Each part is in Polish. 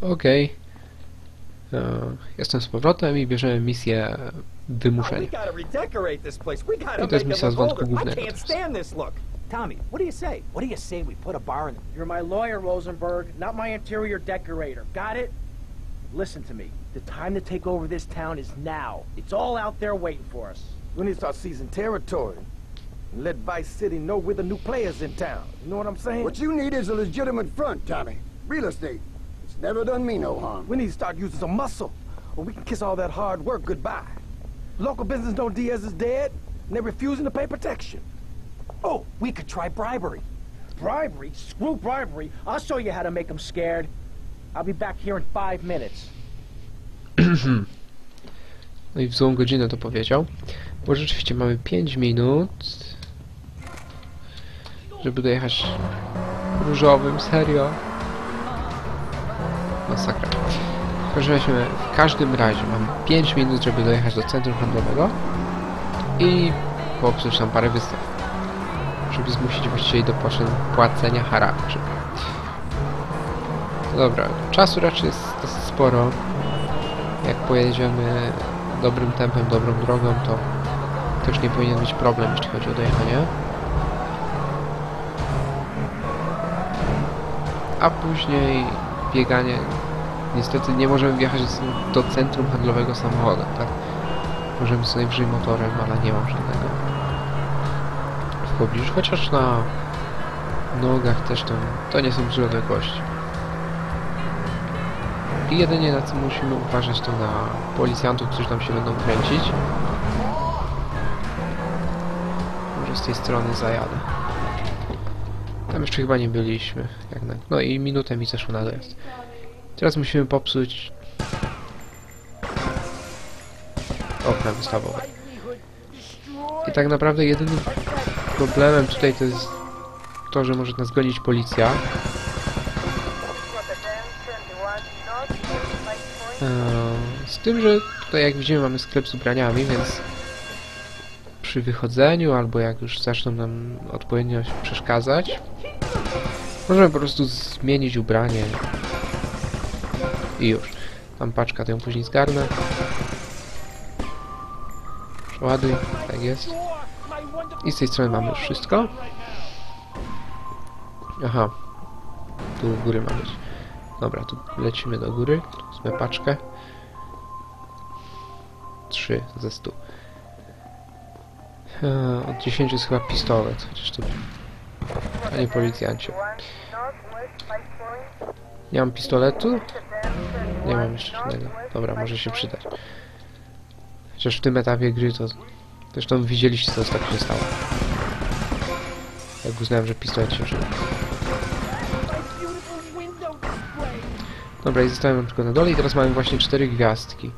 Okej. E, Jestem z powrotem i bierzemy misję We wymuszenia. gotta redecorate this place. We gotta I to jest make it misja z look wątku. I głównego can't teraz. stand this look. Tommy, what do you say? What do you say we put a bar in? You're my lawyer, Rosenberg, not my interior decorator. Got it? Listen to me. The time to take over this town is now. It's all out there waiting for us. We need to start seizing territory. And let Vice City know we're the new players in town. You know what I'm saying? What you need is a legitimate front, Tommy. Real estate. It's never done me no harm. We need to start using some muscle, or we can kiss all that hard work goodbye. Local business know Diaz is dead, and they're refusing to pay protection. Oh, we could try bribery. Bribery? Screw bribery. I'll show you how to make them scared. I'll be back here in five minutes. No i w złą godzinę to powiedział. Bo rzeczywiście mamy 5 minut, żeby dojechać różowym, serio. Masakra. Razie, w każdym razie mamy 5 minut, żeby dojechać do centrum handlowego i popsuć tam parę wystaw, żeby zmusić właścicieli do płace- płacenia haraczu. Dobra, czasu raczej jest dosyć sporo. Jak pojedziemy dobrym tempem, dobrą drogą, to też nie powinien być problem, jeśli chodzi o dojechanie. A później bieganie. Niestety nie możemy wjechać do centrum handlowego samochodem, tak? Możemy co najwyżej motorem, ale nie mam żadnego w pobliżu, chociaż na nogach też to, to nie są duże odległości. I jedynie na co musimy uważać to na policjantów, którzy tam się będą kręcić. Może z tej strony zajadę. Tam jeszcze chyba nie byliśmy. Jak na... No i minutę mi zeszło na dojazd. Teraz musimy popsuć okna wystawowe. I tak naprawdę jedynym problemem tutaj to jest to, że może nas gonić policja. Eee, Z tym, że tutaj jak widzimy mamy sklep z ubraniami, więc przy wychodzeniu albo jak już zaczną nam odpowiednio przeszkadzać, możemy po prostu zmienić ubranie i już. Tam paczka, to ją później zgarnę. Przeładuj, tak jest. I z tej strony mamy już wszystko. Aha. Tu u góry ma być. Dobra, tu lecimy do góry. Wezmę paczkę. 3 ze 100. Eee, od 10 jest chyba pistolet, chociaż to... Panie policjancie. Nie mam pistoletu? Nie mam jeszcze żadnego. Dobra, może się przydać. Chociaż w tym etapie gry to... Zresztą widzieliście co ostatnio stało. Jak uznałem, że pistolet się przyda. Dobra, i zostałem tylko na dole i teraz mamy właśnie cztery gwiazdki.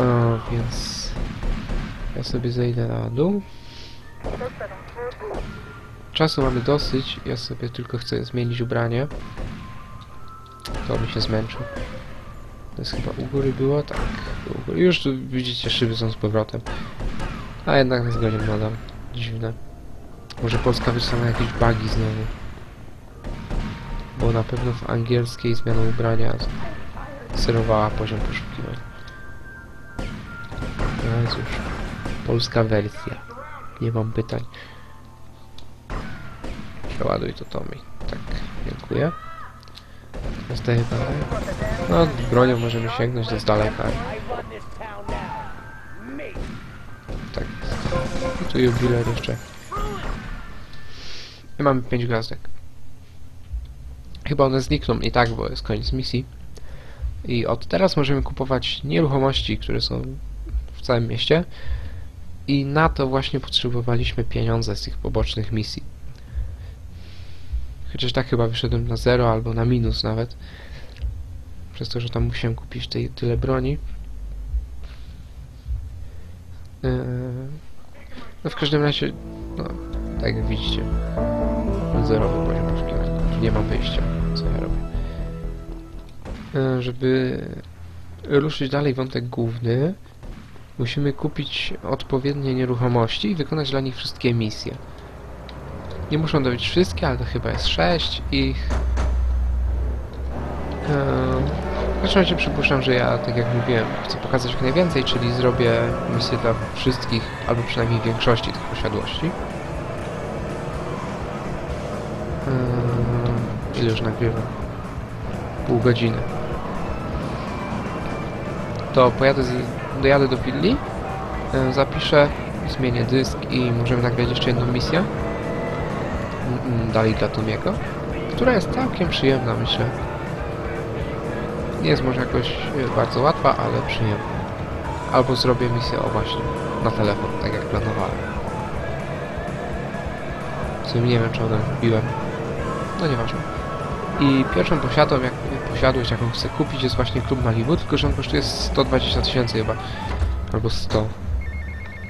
O, więc... Ja sobie zejdę na dół. Czasu mamy dosyć, ja sobie tylko chcę zmienić ubranie. To mi się zmęczy. To jest chyba u góry było? Tak, u góry. Już tu widzicie szyby są z powrotem. A jednak nas gonią nadal. Dziwne. Może Polska wyszła jakieś bugi znowu. Bo na pewno w angielskiej zmiana ubrania sterowała poziom poszukiwań. No cóż, polska wersja. Nie mam pytań. Przeładuj to Tommy. Tak, dziękuję. Zostaje dalej. No, bronią możemy sięgnąć, to jest daleka. Tak jest. I tu jubiler jeszcze. I mamy 5 gwiazdek. Chyba one znikną i tak, bo jest koniec misji. I od teraz możemy kupować nieruchomości, które są w całym mieście. I na to właśnie potrzebowaliśmy pieniądze z tych pobocznych misji. Chociaż tak chyba wyszedłem na zero albo na minus nawet. Przez to, że tam musiałem kupić tej, tyle broni. Eee, no w każdym razie, no, tak jak widzicie, zerowy poziom poszukiwania. Tu nie mam wyjścia, co ja robię. Eee, żeby ruszyć dalej wątek główny, musimy kupić odpowiednie nieruchomości i wykonać dla nich wszystkie misje. Nie muszą to być wszystkie, ale to chyba jest 6 ich. W każdym razie przypuszczam, że ja, tak jak mówiłem, chcę pokazać jak najwięcej, czyli zrobię misję dla wszystkich, albo przynajmniej większości tych posiadłości. Eee, ile już nagrywam? Pół godziny. To pojadę, z, dojadę do willi, e, zapiszę, zmienię dysk i możemy nagrać jeszcze jedną misję. Mm, Dalej dla Tomiego, która jest całkiem przyjemna, myślę. Nie jest może jakoś e, bardzo łatwa, ale przyjemna. Albo zrobię misję, o właśnie, na telefon, tak jak planowałem. W sumie nie wiem, czy o tym mówiłem. No nieważne. I pierwszą posiadą, jak, posiadłość, jaką chcę kupić, jest właśnie klub Malibu, tylko że on kosztuje 120 tysięcy chyba. Albo 100.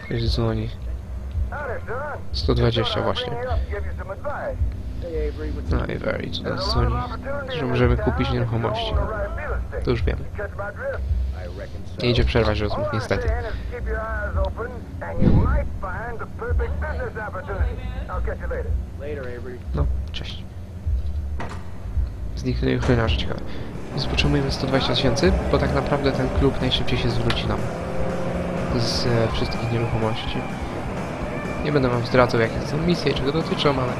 Ktoś dzwoni. 120 właśnie. No i very, co nas dzwoni. Że możemy kupić nieruchomości. To już wiemy. Nie idzie przerwać rozmów, niestety. No, cześć. Zniknęli ochroniarze, ciekawe. Więc potrzebujemy 120 tysięcy, bo tak naprawdę ten klub najszybciej się zwróci nam z e, wszystkich nieruchomości. Nie będę wam zdradzał jakie są misje czego dotyczą, ale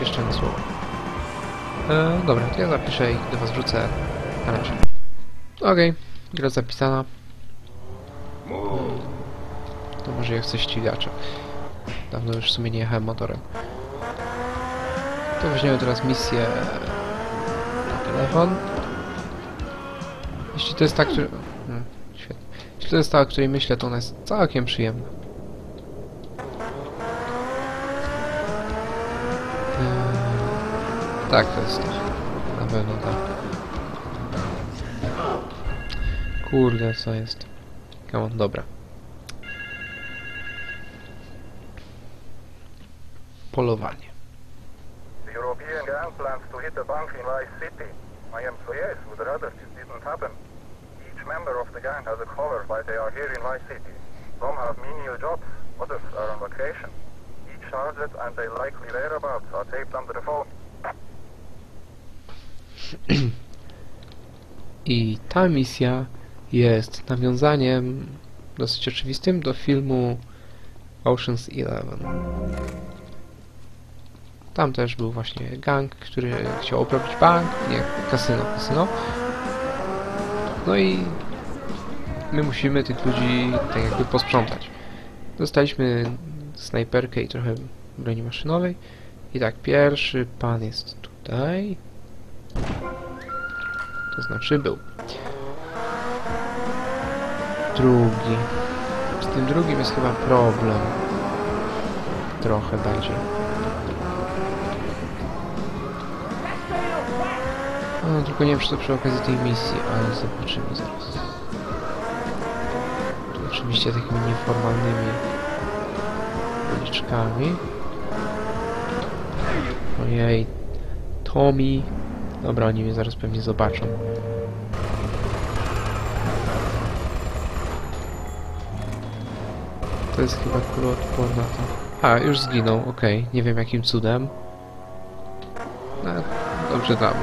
jeszcze na słowo. E, dobra, to ja zapiszę i do was wrzucę na razie. Okej, gra zapisana. To może ja chcę ścigacza. Dawno już w sumie nie jechałem motorem. To weźmiemy teraz misję na telefon. Jeśli to jest ta, która... Hmm, świetnie. Jeśli to jest ta, o której myślę, to ona jest całkiem przyjemna. Tak, to jest to. Na pewno tak. Kurde, co jest? Come on, dobra. Polowanie. The European gang plans to hit a bank in Vice City. My employees would rather this didn't happen. Each member of the gang has a cover while they are here in Vice City. Some have menial jobs, others are on vacation. Each target and their likely whereabouts are taped under the phone. I ta misja jest nawiązaniem dosyć oczywistym do filmu Ocean's Eleven. Tam też był właśnie gang, który chciał obrabić bank, nie, kasyno, kasyno. No i my musimy tych ludzi tak jakby posprzątać. Dostaliśmy snajperkę i trochę broni maszynowej. I tak, pierwszy pan jest tutaj. To znaczy był. Drugi. Z tym drugim jest chyba problem. Trochę bardziej. No, tylko nie wiem, czy to przy okazji tej misji, ale zobaczymy zaraz. Oczywiście takimi nieformalnymi uliczkami. Ojej. Tommy. Dobra, oni mnie zaraz pewnie zobaczą. To jest chyba kuloodporna to. A, już zginął, okej. Nie wiem jakim cudem. No, dobrze damy.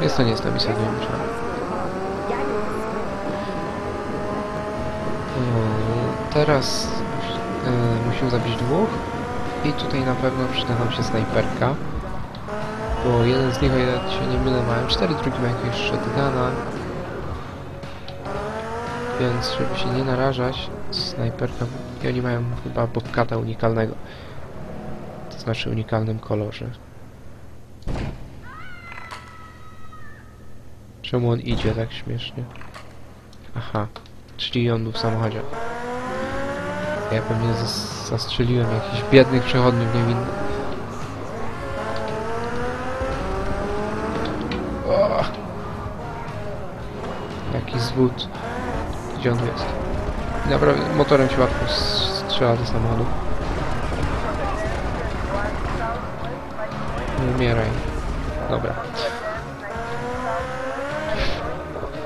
Jest to nie jest ta misja dojemnicza. Teraz e, musimy zabić dwóch. I tutaj na pewno przyda nam się snajperka. Bo jeden z nich, o ile się nie mylę, mają 4, drugi ma jakiegoś shotguna. Więc żeby się nie narażać, snajperka... I oni mają chyba bobkata unikalnego. To znaczy unikalnym kolorze. Czemu on idzie tak śmiesznie? Aha, czyli on był w samochodzie. Ja pewnie zas zastrzeliłem jakichś biednych przechodniów niewinnych. Zwód. Gdzie on jest? I Naprawdę motorem się łatwo strzela do samochodu. Nie umieraj. Dobra.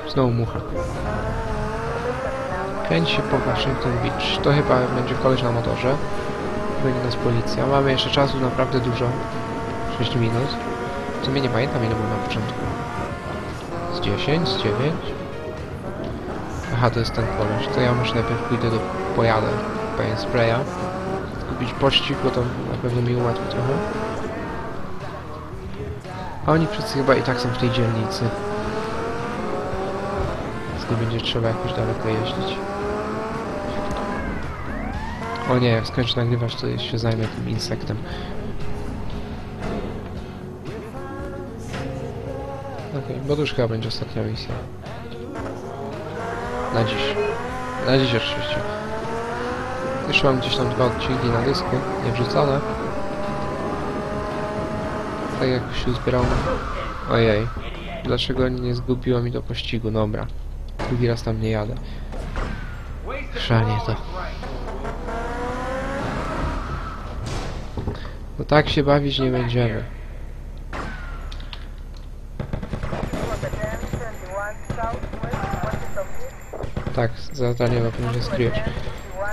Znowu mucha. Kręci się po Washington Beach. To chyba będzie koleś na motorze. Będzie nas policja. Mamy jeszcze czasu naprawdę dużo. 6 minut. sumie nie pamiętam ile było na początku. Z 10? Z 9? Aha, to jest ten koleś. To ja może najpierw pójdę do... pojadę. Powiem spraya. Kupić pościg, bo to na pewno mi ułatwi trochę. A oni wszyscy chyba i tak są w tej dzielnicy. Więc nie będzie trzeba jakoś daleko jeździć. O nie, jak skończę nagrywać, to się zajmę tym insektem. Okej, bo to już chyba będzie ostatnia misja. Na dziś. Na dziś oczywiście. Jeszcze mam gdzieś tam dwa odcinki na dysku, nie wrzucone. Tak jak się uzbierał. Ojej. Dlaczego nie zgubiło mi do pościgu? Dobra. Drugi raz tam nie jadę. Chrzanie to. No tak się bawić nie będziemy. Tak, zadanie na pewno skryjesz.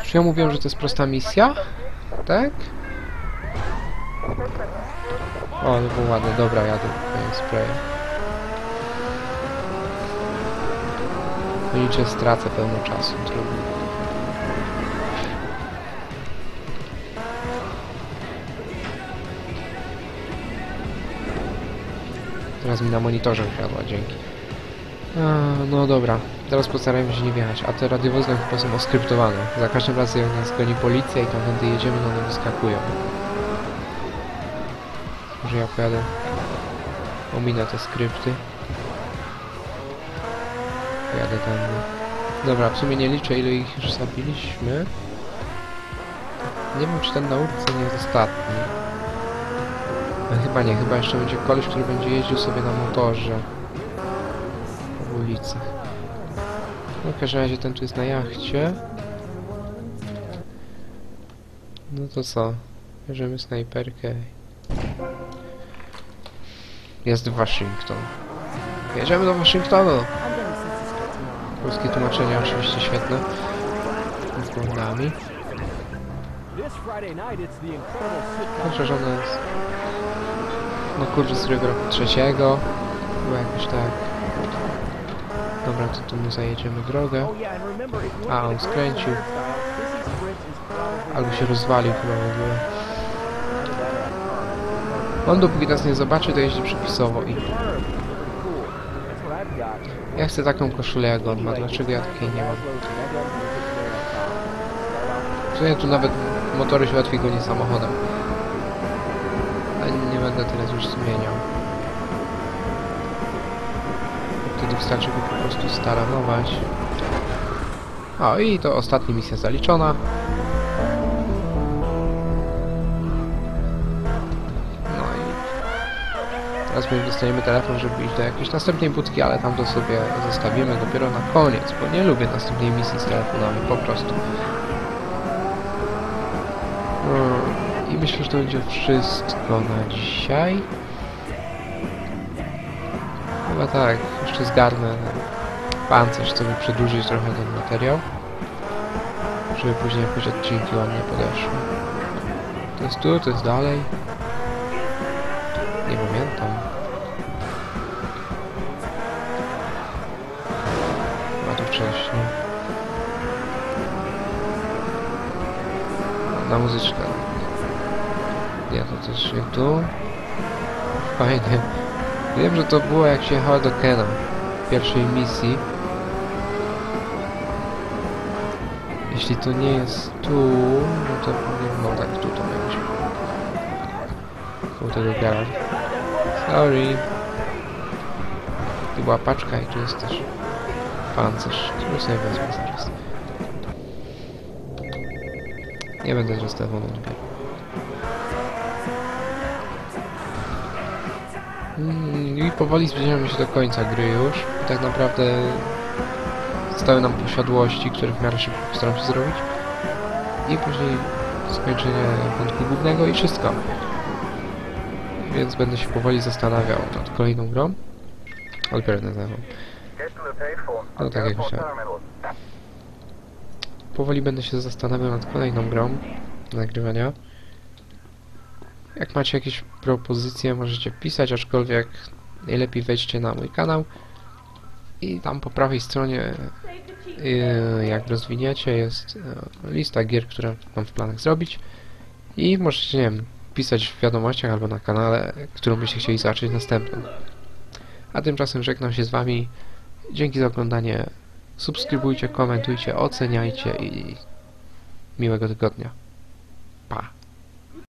Czy ja mówiłem, że to jest prosta misja? Tak? O, to było ładne. Dobra, jadę. Daję spray. No stracę pełno czasu. Trudno. Teraz mi na monitorze wsiadła, dzięki. A, no dobra, teraz postarajmy się nie wjechać. A te radiowozy chyba są oskryptowane. Za każdym razem jak nas goni policja i tamtędy jedziemy, no one wyskakują. Może ja pojadę... Ominę te skrypty. Pojadę tam. Dobra, w sumie nie liczę ile ich już zabiliśmy. Nie wiem czy ten na ulicy nie jest ostatni. No, chyba nie, chyba jeszcze będzie koleś, który będzie jeździł sobie na motorze po ulicy. No w każdym razie ten tu jest na jachcie. No to co? Bierzemy snajperkę. Jest Waszyngton. Jedziemy do Waszyngtonu! Polskie tłumaczenie oczywiście świetne. Z błędami. This Friday night, it's the incredible sitcom. Chociaż ona jest... No kurczę, z którego roku? Trzeciego? Chyba jakoś tak. Dobra, to tu mu zajedziemy drogę. A, on skręcił. Albo się rozwalił chyba w ogóle. On dopóki nas nie zobaczy, to jeździ przepisowo i... Ja chcę taką koszulę jak on ma, dlaczego ja takiej nie mam? W sumie tu nawet motory się łatwiej goni samochodem. Ale nie będę teraz już zmieniał. Wtedy wystarczy go po prostu staranować. O i to ostatnia misja zaliczona. No i teraz my dostaniemy telefon, żeby iść do jakiejś następnej budki, ale tam to sobie zostawimy dopiero na koniec, bo nie lubię następnej misji z telefonami, po prostu. No, I myślę, że to będzie wszystko na dzisiaj. Chyba tak, jeszcze zgarnę pancerz, żeby przedłużyć trochę ten materiał. Żeby później jakoś odcinki ładnie podeszły. To jest tu, to jest dalej. Nie pamiętam. Chyba tu wcześniej. Na muzyczkę. Nie, to też nie tu. Fajnie. Wiem, że to było jak się jechało do Kena. W pierwszej misji. Jeśli to nie jest tu, no to powinno tak tu to będzie. Koło tego garażu. Sorry. Tu była paczka i tu jest też pancerz, który sobie wezmę zaraz. Nie będę teraz telefonu I powoli zbliżamy się do końca gry już. Tak naprawdę zostały nam posiadłości, które w miarę szybko postaram się zrobić. I później skończenie wątku głównego i wszystko. Więc będę się powoli zastanawiał nad kolejną grą. Odbiorę na zewnątrz. No tak jak myślałem. Powoli będę się zastanawiał nad kolejną grą nagrywania. Jak macie jakieś propozycje, możecie pisać, aczkolwiek najlepiej wejdźcie na mój kanał i tam po prawej stronie yy, jak rozwiniecie jest yy, lista gier, które mam w planach zrobić i możecie, nie wiem, pisać w wiadomościach albo na kanale, którą byście chcieli zobaczyć następną. A tymczasem żegnam się z wami. Dzięki za oglądanie. Subskrybujcie, komentujcie, oceniajcie i miłego tygodnia. Pa.